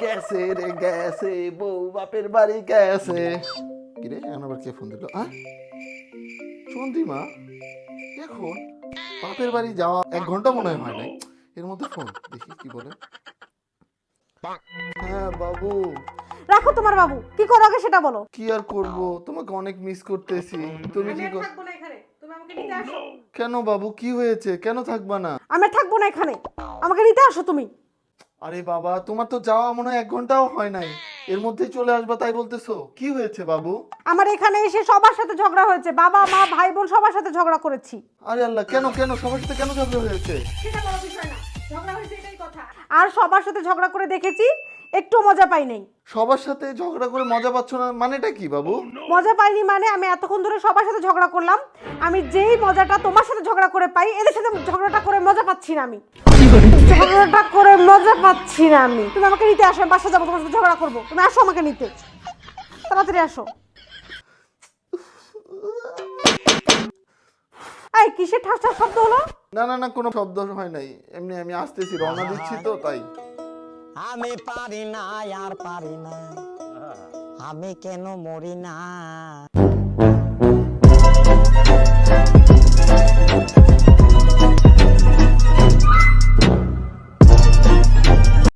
গেছে রে গেছে বউ বাপের বাড়ি গেছে। কিরে এখন আবার কে ফোন দিল? হ্যাঁ চন্দ্রিমা এখন বাপের বাড়ি যাওয়া এক ঘণ্টা মনে হয় নাই। এর মধ্যে ফোন দেখি কি বলে। হ্যাঁ বাবু। রাখো তোমার বাবু কি করো আগে সেটা বলো। কি আর করব? তোমাকে অনেক মিস করতেছি। তুমি কি কর- না এখানে। তুমি আমাকে নিতে আসো। কেন বাবু? কি হয়েছে? কেন থাকবা না? আমি থাকব না এখানে। আমাকে নিতে আসো তুমি। আরে বাবা তোমার তো যাওয়া মনে হয় এক ঘন্টাও হয় নাই। এর মধ্যেই চলে আসবা তাই বলতেছো? কি হয়েছে বাবু? আমার এখানে এসে সবার সাথে ঝগড়া হয়েছে। বাবা মা ভাই বোন সবার সাথে ঝগড়া করেছি। আরে আল্লাহ কেন কেন? সবার সাথে কেন ঝগড়া হয়েছে? সেটা বড় বিষয় না। ঝগড়া হয়েছে এটাই কথা। আর সবার সাথে ঝগড়া করে দেখেছি একটু মজা পাই নাই। সবার সাথে ঝগড়া করে মজা পাচ্ছ না মানেটা কি বাবু? মজা পাইনি মানে আমি এতক্ষণ ধরে সবার সাথে ঝগড়া করলাম। আমি যেই মজাটা তোমার সাথে ঝগড়া করে পাই এদের সাথে ঝগড়াটা করে মজা পাচ্ছি না আমি। ঝগড়াটা করে মজা পাচ্ছি না আমি। তুমি আমাকে নিতে আসো আমি বাসা যাব তোমার সাথে ঝগড়া করব। তুমি আসো আমাকে নিতে। তাড়াতাড়ি আসো। এই কিসের ঠাস ঠাস শব্দ হলো? না না না কোনো শব্দ হয় নাই। এমনি আমি আসতেছি রওনা দিচ্ছি তো তাই। আমি পারি না আর পারি না। আমি কেন মরি না?